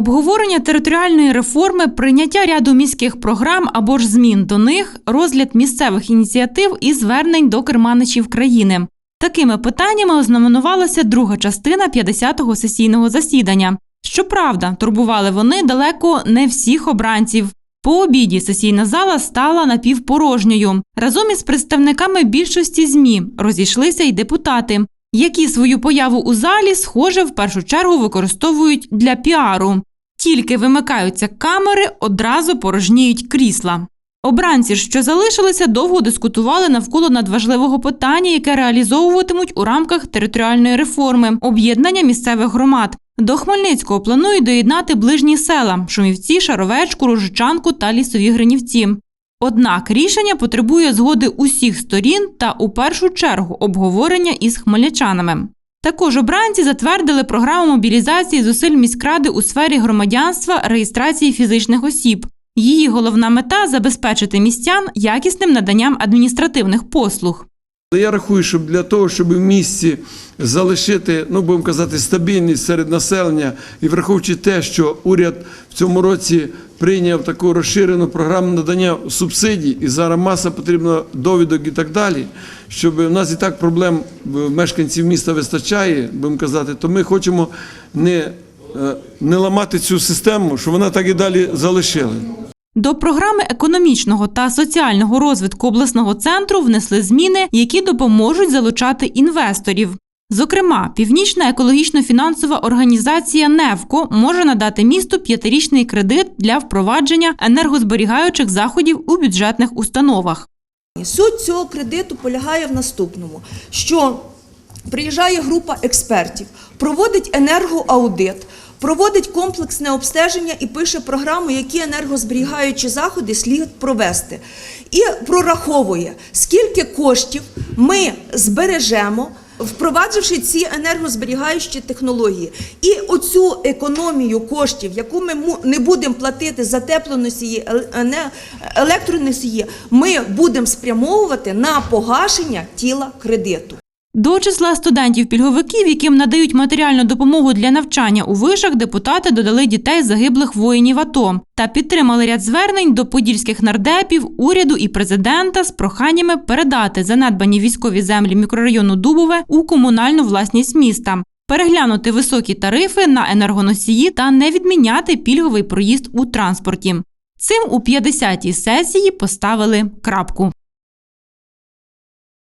Обговорення територіальної реформи, прийняття ряду міських програм або ж змін до них, розгляд місцевих ініціатив і звернень до керманичів країни. Такими питаннями ознаменувалася друга частина 50-го сесійного засідання. Щоправда, турбували вони далеко не всіх обранців. По обіді сесійна зала стала напівпорожньою. Разом із представниками більшості ЗМІ розійшлися й депутати, які свою появу у залі, схоже, в першу чергу використовують для піару. Тільки вимикаються камери, одразу порожніють крісла. Обранці, що залишилися, довго дискутували навколо надважливого питання, яке реалізовуватимуть у рамках територіальної реформи об'єднання місцевих громад. До Хмельницького планують доєднати ближні села Шумівці, Шаровечку, Ружичанку та Лісові Гринівці. Однак рішення потребує згоди усіх сторін та у першу чергу обговорення із хмельничанами. Також обранці затвердили програму мобілізації зусиль міськради у сфері громадянства реєстрації фізичних осіб. Її головна мета забезпечити містян якісним наданням адміністративних послуг. Я рахую, що для того, щоб в місті залишити, ну будемо казати, стабільність серед населення, і враховуючи те, що уряд в цьому році прийняв таку розширену програму надання субсидій, і зараз маса потрібно довідок і так далі, щоб у нас і так проблем мешканців міста вистачає, будемо казати, то ми хочемо не, е, не ламати цю систему, щоб вона так і далі залишила. До програми економічного та соціального розвитку обласного центру внесли зміни, які допоможуть залучати інвесторів. Зокрема, Північна екологічно-фінансова організація «Невко» може надати місту п'ятирічний кредит для впровадження енергозберігаючих заходів у бюджетних установах. Суть цього кредиту полягає в наступному: що приїжджає група експертів, проводить енергоаудит, проводить комплексне обстеження і пише програму, які енергозберігаючі заходи слід провести. І прораховує, скільки коштів ми збережемо. Впровадживши ці енергозберігаючі технології, і оцю економію коштів, яку ми не будемо платити за теплоносії, електроносії, ми будемо спрямовувати на погашення тіла кредиту. До числа студентів-пільговиків, яким надають матеріальну допомогу для навчання у вишах, депутати додали дітей загиблих воїнів АТО та підтримали ряд звернень до подільських нардепів, уряду і президента з проханнями передати занедбані військові землі мікрорайону Дубове у комунальну власність міста. Переглянути високі тарифи на енергоносії та не відміняти пільговий проїзд у транспорті. Цим у 50-й сесії поставили крапку.